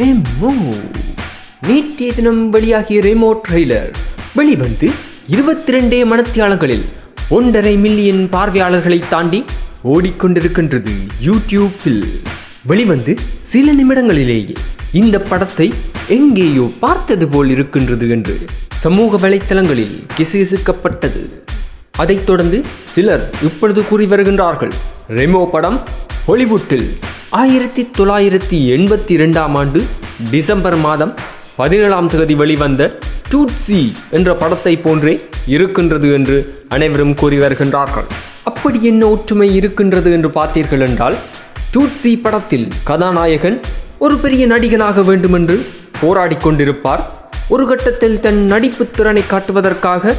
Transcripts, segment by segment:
ரெமோ நேற்றைய தினம் வெளியாகிய ரெமோ ட்ரெய்லர் வெளிவந்து இருபத்தி ரெண்டே மணத்தியாளர்களில் ஒன்றரை மில்லியன் பார்வையாளர்களை தாண்டி ஓடிக்கொண்டிருக்கின்றது யூடியூப்பில். வெளிவந்து சில நிமிடங்களிலேயே இந்த படத்தை எங்கேயோ பார்த்தது போல் இருக்கின்றது என்று சமூக வலைத்தளங்களில் கிசுகிசுக்கப்பட்டது. அதைத் தொடர்ந்து சிலர் இப்பொழுது கூறி வருகின்றார்கள். ரெமோ படம் ஹொலிவுட்டில் ஆயிரத்தி தொள்ளாயிரத்தி எண்பத்தி ரெண்டாம் ஆண்டு டிசம்பர் மாதம் பதினேழாம் தேதி வெளிவந்த டூட்ஸி என்ற படத்தை போன்றே இருக்கின்றது என்று அனைவரும் கூறி வருகின்றார்கள். அப்படி என்ன ஒற்றுமை இருக்கின்றது என்று பார்த்தீர்கள் என்றால் டூட்ஸி படத்தில் கதாநாயகன் ஒரு பெரிய நடிகனாக வேண்டுமென்று போராடி கொண்டிருப்பார். ஒரு கட்டத்தில் தன் நடிப்புத் திறனை காட்டுவதற்காக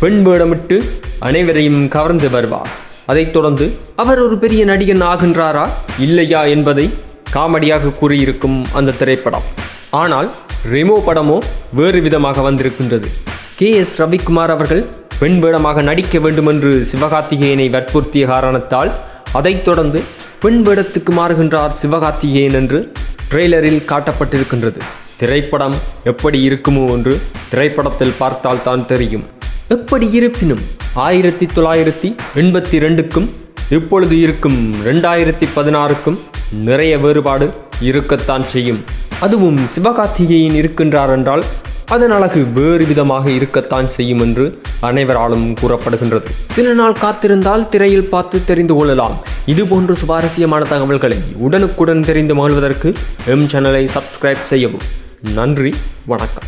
பெண் வேடமிட்டு அனைவரையும் கவர்ந்து வருவார் அதைத் தொடர்ந்து அவர் ஒரு பெரிய நடிகன் ஆகின்றாரா? இல்லையா என்பதை காமெடியாக கூறியிருக்கும் அந்த திரைப்படம். ஆனால் ரெமோ படமோ வேறு விதமாக வந்திருக்கின்றது. கே. எஸ். ரவிக்குமார் அவர்கள் பெண் வேடமாக நடிக்க வேண்டுமென்று சிவகார்த்திகேயனை வற்புறுத்திய காரணத்தால் அதைத் தொடர்ந்து பெண் வேடத்துக்கு மாறுகின்றார் சிவகார்த்திகேயன் என்று ட்ரெய்லரில் காட்டப்பட்டிருக்கின்றது. திரைப்படம் எப்படி இருக்குமோ என்று திரைப்படத்தில் பார்த்தால் தான் தெரியும். எப்படி இருப்பினும் ஆயிரத்தி தொள்ளாயிரத்தி எண்பத்தி ரெண்டுக்கும் இப்பொழுது இருக்கும் ரெண்டாயிரத்தி பதினாறுக்கும் நிறைய வேறுபாடு இருக்கத்தான் செய்யும். அதுவும் சிவகார்த்திகேயன் இருக்கின்றார் என்றால் அதன் அழகு வேறு விதமாக இருக்கத்தான் செய்யும் என்று அனைவராலும் கூறப்படுகின்றது. சில நாள் காத்திருந்தால் திரையில் பார்த்து தெரிந்து கொள்ளலாம். இது போன்ற சுவாரஸ்யமான தகவல்களை உடனுக்குடன் தெரிந்து மகிழ்வதற்கு எம் சேனலை சப்ஸ்கிரைப் செய்யவும். நன்றி வணக்கம்.